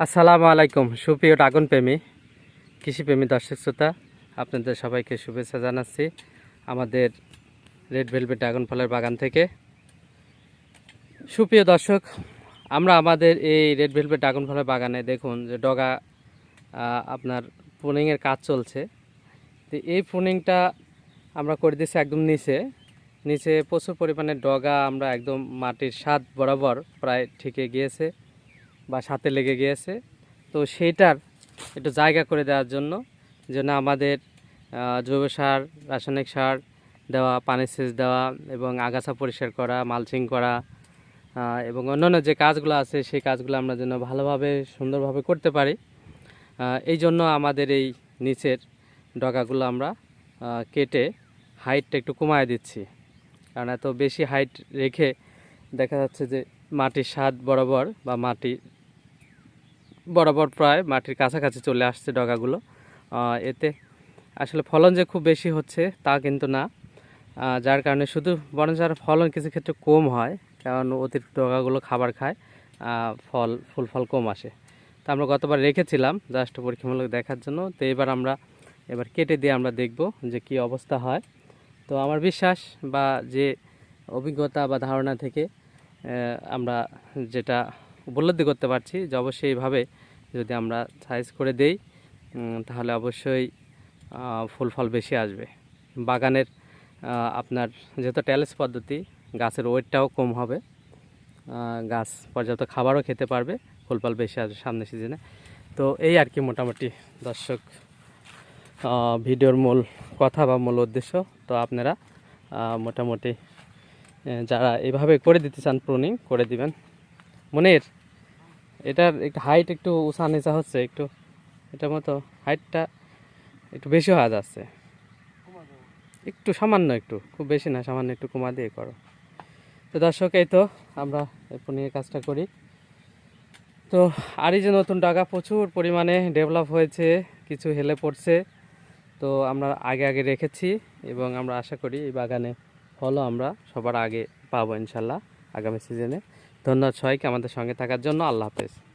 আসসালামু আলাইকুম, সুপ্রিয় ড্রাগন প্রেমী কৃষিপ্রেমী দর্শক শ্রোতা, আপনাদের সবাইকে শুভেচ্ছা জানাচ্ছি আমাদের রেড ভেলভেট ড্রাগন ফলের বাগান থেকে। সুপ্রিয় দর্শক, আমরা আমাদের এই রেড ভেলভেট ড্রাগন ফলের বাগানে দেখুন যে ডগা আপনার পুনিংয়ের কাজ চলছে। তো এই পুনিংটা আমরা করে দিচ্ছি একদম নিচে। নিচে প্রচুর পরিমাণে ডগা আমরা একদম মাটির স্বাদ বরাবর প্রায় ঠিকে গিয়েছে। বা সাথে লেগে গিয়েছে। তো সেইটার একটু জায়গা করে দেওয়ার জন্য যেন আমাদের জৈব সার, রাসায়নিক সার দেওয়া, পানি সেচ দেওয়া এবং আগাছা পরিষ্কার করা, মালচিং করা এবং অন্যান্য যে কাজগুলো আছে, সেই কাজগুলো আমরা যেন ভালোভাবে, সুন্দরভাবে করতে পারি। এই জন্য আমাদের এই নিচের ডগাগুলো আমরা কেটে হাইটটা একটু কমায় দিচ্ছি। কারণ এত বেশি হাইট রেখে দেখা যাচ্ছে যে মাটির স্বাদ বরাবর বা মাটি বরাবর প্রায় মাটির কাছাকাছি চলে আসছে ডগাগুলো। এতে আসলে ফলন যে খুব বেশি হচ্ছে তা কিন্তু না। যার কারণে শুধু বরঞ্চ আর ফলন কিছু ক্ষেত্রে কম হয়, কারণ অতিরিক্ত ডগাগুলো খাবার খায় ফল, ফুল ফল কম আসে। তা আমরা গতবার রেখেছিলাম জাস্ট পরীক্ষামূলক দেখার জন্য, তো এবার আমরা এবার কেটে দিয়ে আমরা দেখব যে কি অবস্থা হয়। তো আমার বিশ্বাস বা যে অভিজ্ঞতা বা ধারণা থেকে আমরা যেটা উপলব্ধি করতে পারছি যে অবশ্যই এইভাবে যদি আমরা সাইজ করে দেই তাহলে অবশ্যই ফুল ফল বেশি আসবে। বাগানের আপনার যেহেতু ট্যালেস পদ্ধতি, গাছের ওয়েটটাও কম হবে গাছ পর্যাপ্ত খাবারও খেতে পারবে, ফুল ফল বেশি আসবে সামনের সিজনে তো এই আর কি মোটামুটি দর্শক ভিডিওর মূল কথা বা মূল উদ্দেশ্য। তো আপনারা মোটামুটি যারা এভাবে করে দিতে চান প্রুনিং করে দিবেন। মনের? এটার একটু হাইট একটু উঁচা নিচা হচ্ছে, একটু এটার মতো হাইটটা একটু বেশি হয়ে যাচ্ছে। একটু সামান্য একটু, খুব বেশি না, সামান্য একটু কমা দিয়ে করো। তো দর্শক, এই তো আমরা পনিরের কাজটা করি। তো আর যে নতুন টাকা প্রচুর পরিমাণে ডেভেলপ হয়েছে, কিছু হেলে পড়ছে, তো আমরা আগে আগে রেখেছি এবং আমরা আশা করি এই বাগানে ফলও আমরা সবার আগে পাবো ইনশাল্লাহ আগামী সিজনে ধন্যবাদ সবাইকে আমাদের সঙ্গে থাকার জন্য। আল্লাহ হাফেজ।